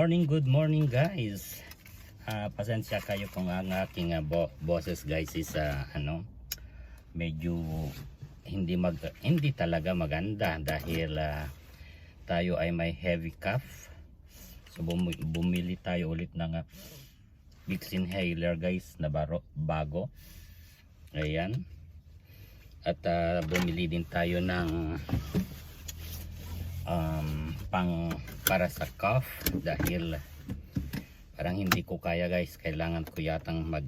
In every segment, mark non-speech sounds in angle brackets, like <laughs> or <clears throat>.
morning, good morning guys. Ah, pasensya kayo kung ang aking ah, bo- boses guys is ah, ano medyo hindi mag hindi talaga maganda dahil ah, tayo ay may heavy cough. So bum- bumili tayo ulit ng uh, Vicks inhaler guys na baro, bago. Ayan. At ah, bumili din tayo ng um, pang para sa cough dahil parang hindi ko kaya guys. Kailangan ko yatang mag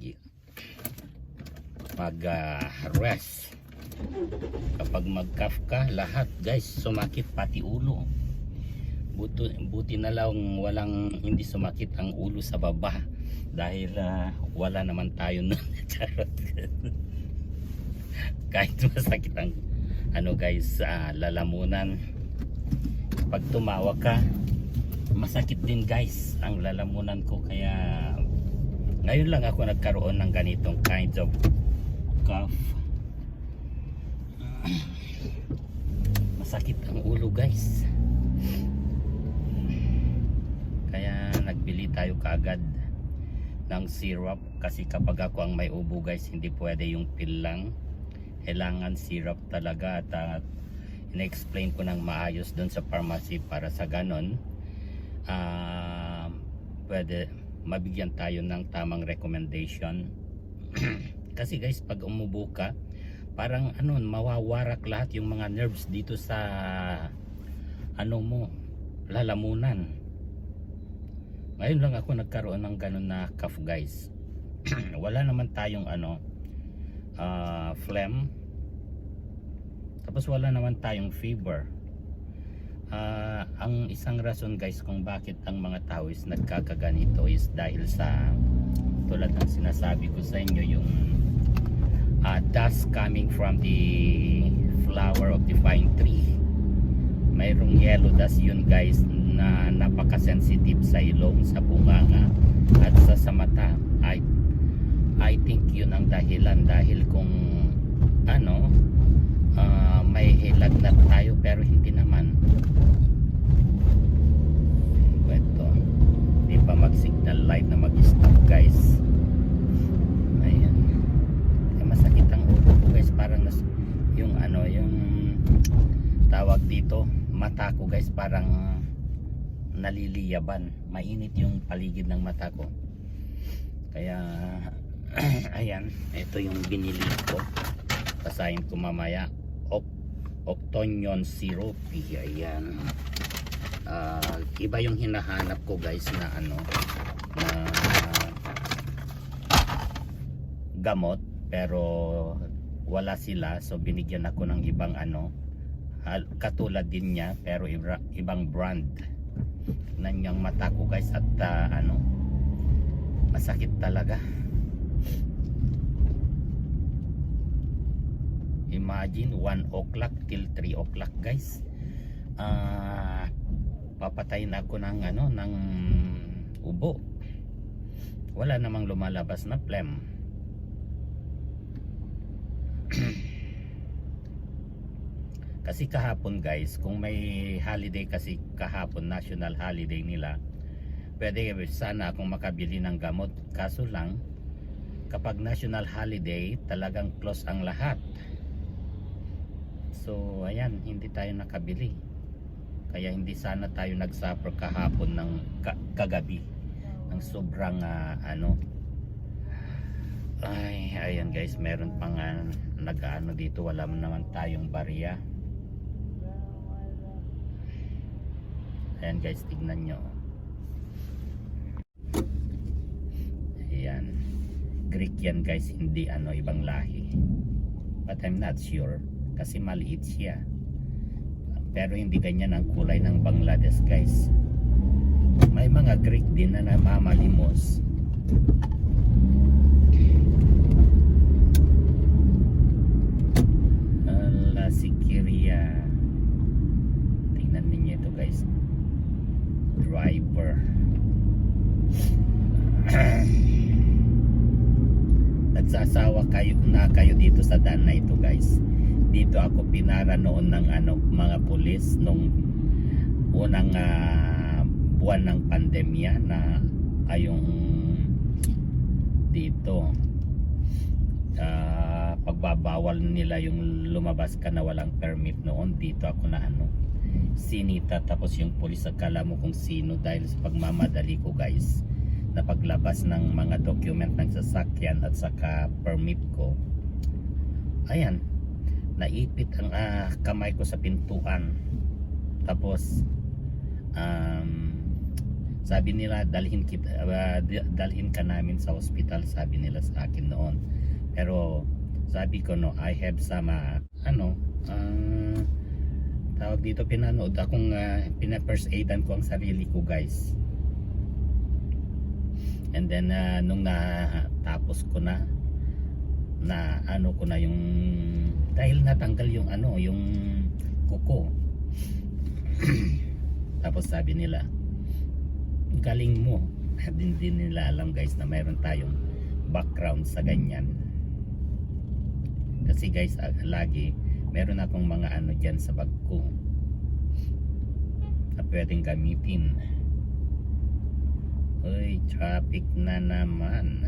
mag ah, rest. Kapag mag cough ka lahat guys sumakit pati ulo. Buti, buti na lang walang hindi sumakit ang ulo sa baba dahil ah, wala naman tayo nun <laughs> Charot. kahit masakit ang ano guys ah, lalamunan pag tumawa ka masakit din guys ang lalamunan ko. Kaya ngayon lang ako nagkaroon ng ganitong kinds of cough. <clears throat> Masakit ang ulo guys. Kaya nagbili tayo kaagad ng syrup. Kasi kapag ako ang may ubo guys hindi pwede yung pill lang. Kailangan syrup talaga at uh, in-explain ko ng maayos doon sa pharmacy para sa ganon ah pwede mabigyan tayo ng tamang recommendation. <clears throat> Kasi guys pag umubo ka parang ano mawawarak lahat yung mga nerves dito sa ano mo lalamunan. Ngayon lang ako nagkaroon ng ganon na cough guys. <clears throat> Wala naman tayong ano ah, phlegm tapos wala naman tayong fever. Ah, ang isang rason guys kung bakit ang mga tao is nagkakaganito is dahil sa tulad ng sinasabi ko sa inyo yung ah, dust coming from the flower of the pine tree. Mayroong yellow dust yun guys na napaka-sensitive sa ilong, sa bunganga at sa, sa mata. I, I think yun ang dahilan dahil kung ano hilagnat tayo pero hindi naman. Ito hindi pa mag signal light na mag stop guys. Ayan. Kaya masakit ang ulo ko guys. Parang nas, yung ano yung tawag dito mata ko guys parang naliliyaban. Mainit yung paligid ng mata ko. Kaya <clears throat> ayan. Ito yung binili ko. Basahin ko mamaya Octonion syrup. Ayan. Ah, iba yung hinahanap ko guys na ano na gamot pero wala sila. So binigyan ako ng ibang ano katulad din niya pero ibra, ibang brand tignan niyang mata ko guys. At ah, ano masakit talaga imagine 1 o'clock till 3 o'clock guys. Ah papatayin ako ng ano ng ubo. Wala namang lumalabas na phlegm <clears throat> kasi kahapon guys kung may holiday kasi kahapon national holiday nila pwede sana akong makabili ng gamot. Kaso lang kapag national holiday talagang close ang lahat so ayan hindi tayo nakabili. Kaya hindi sana tayo nagsuffer kahapon ng ka- kagabi. Ng sobrang ah, ano. Ay ayan guys meron pang uh, nag-ano dito. Wala naman tayong barya ayan guys tignan nyo. Ayan. Greek yan guys hindi ano ibang lahi. But I'm not sure kasi maliit siya. Pero hindi ganyan ang kulay ng Bangladesh guys. May mga Greek din na namamalimos. Ala si Kiria. Tingnan ninyo ito guys. Driver. <clears throat> Nagsasawa kayo na kayo dito sa daan na ito guys dito ako pinara noon ng ano mga pulis nung unang ah, buwan ng pandemya na ayong dito. Ah, pagbabawal nila yung lumabas ka na walang permit noon dito ako na ano sinita. Tapos yung pulis akala mo kung sino dahil sa pagmamadali ko guys na paglabas ng mga document ng sasakyan at saka permit ko. Ayan naipit ang ah, kamay ko sa pintuan. Tapos um, sabi nila dalhin kita di- dalhin ka namin sa hospital sabi nila sa akin noon. Pero sabi ko no I have some ah, ano ah, tawag dito pinanood akong uh, pina-first aidan ko ang sarili ko guys. And then ah, nung natapos ko na na ano ko na yung dahil natanggal yung ano yung kuko. <clears throat> Tapos sabi nila galing mo. <laughs> Din nila alam guys na mayroon tayong background sa ganyan. Kasi guys ah, lagi meron akong mga ano dyan sa bag ko na pwedeng gamitin. Uy, traffic na naman.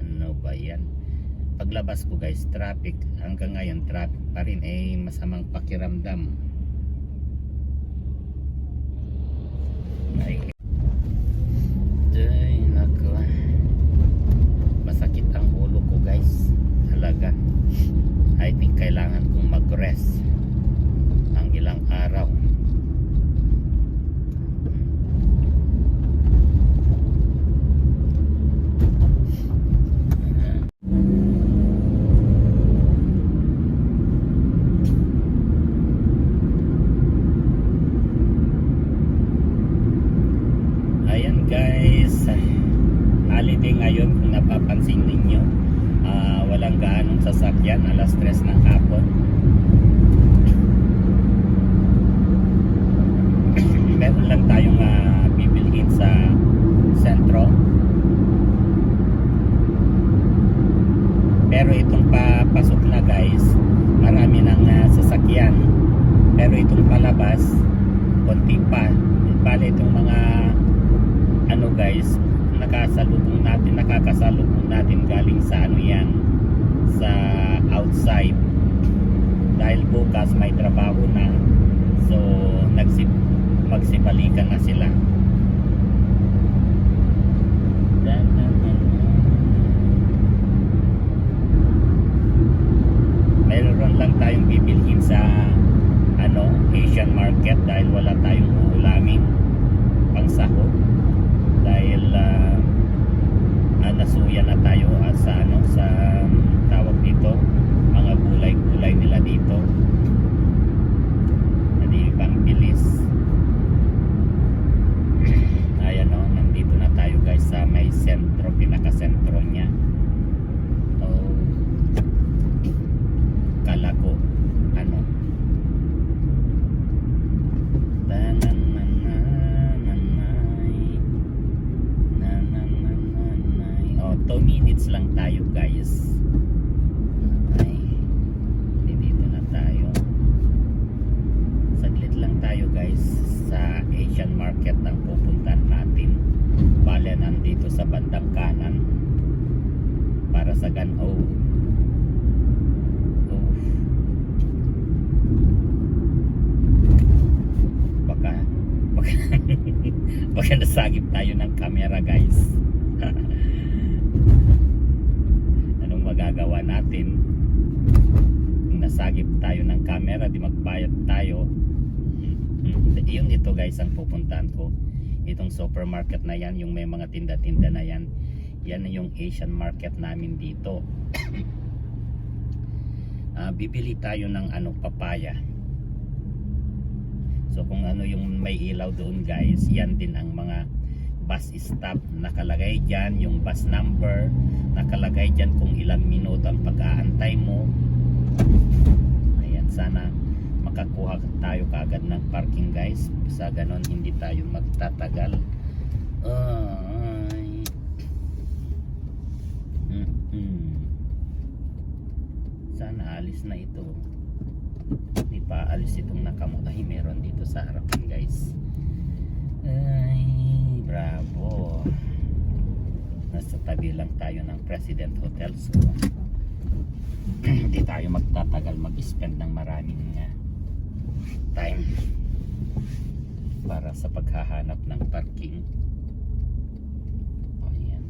Ano ba yan paglabas ko guys traffic hanggang ngayon traffic pa rin eh masamang pakiramdam. Ay nako masakit ang ulo ko guys talaga I think kailangan kong mag-rest ang ilang araw Ayan guys, holiday ngayon kung napapansin ninyo. Ah, walang gaanong sasakyan, alas 3 ng hapon. <coughs> Meron lang tayong ah, bibilhin sa sentro. Pero itong papasok na guys, marami ng ah, sasakyan. Pero itong palabas, konti pa. Bale itong mga ano guys, nakasalubong natin, nakakasalubong natin galing sa ano yan, sa outside. Dahil bukas may trabaho na, so nagsip, magsibalikan na sila. Dan, dan, dan, dan. Meron lang tayong bibilhin sa ano, Asian market dahil wala tayong uulamin pang sahod dahil uh, uh, nasuya na tayo ah, sa ano sa um, tawag dito mga gulay-gulay nila dito hindi pang bilis ayan o nandito na tayo guys sa may sentro pinaka-sentro niya oh kala ko ano Tananananay. Nanananay. Oh, 2 minutes lang tayo guys. Ay, dito na tayo. Saglit lang tayo guys sa Asian market ng pupuntahan natin. Bale nandito sa bandang kanan para sa gan oh. Oh. baka <laughs> baka, baka nasagip tayo ng camera guys natin. Kung nasagip tayo ng camera di magbayad tayo. Mm, yun ito guys ang pupuntahan ko. Itong supermarket na yan yung may mga tinda-tinda na yan. Yan yung Asian market namin dito. <coughs> Ah, bibili tayo ng ano papaya. So kung ano yung may ilaw doon guys, yan din ang mga bus stop nakalagay dyan, yung bus number nakalagay dyan kung ilang minuto ang pag-aantay mo. Ayan, sana makakuha tayo kaagad ng parking guys. Sa ganon hindi tayo magtatagal. Ay. Mm-mm. Sana alis na ito hindi pa alis itong nakamot ay meron dito sa harapan guys ay katabi lang tayo ng President Hotel. So, <clears throat> hindi tayo magtatagal mag-spend ng maraming ah, time para sa paghahanap ng parking. O, yan.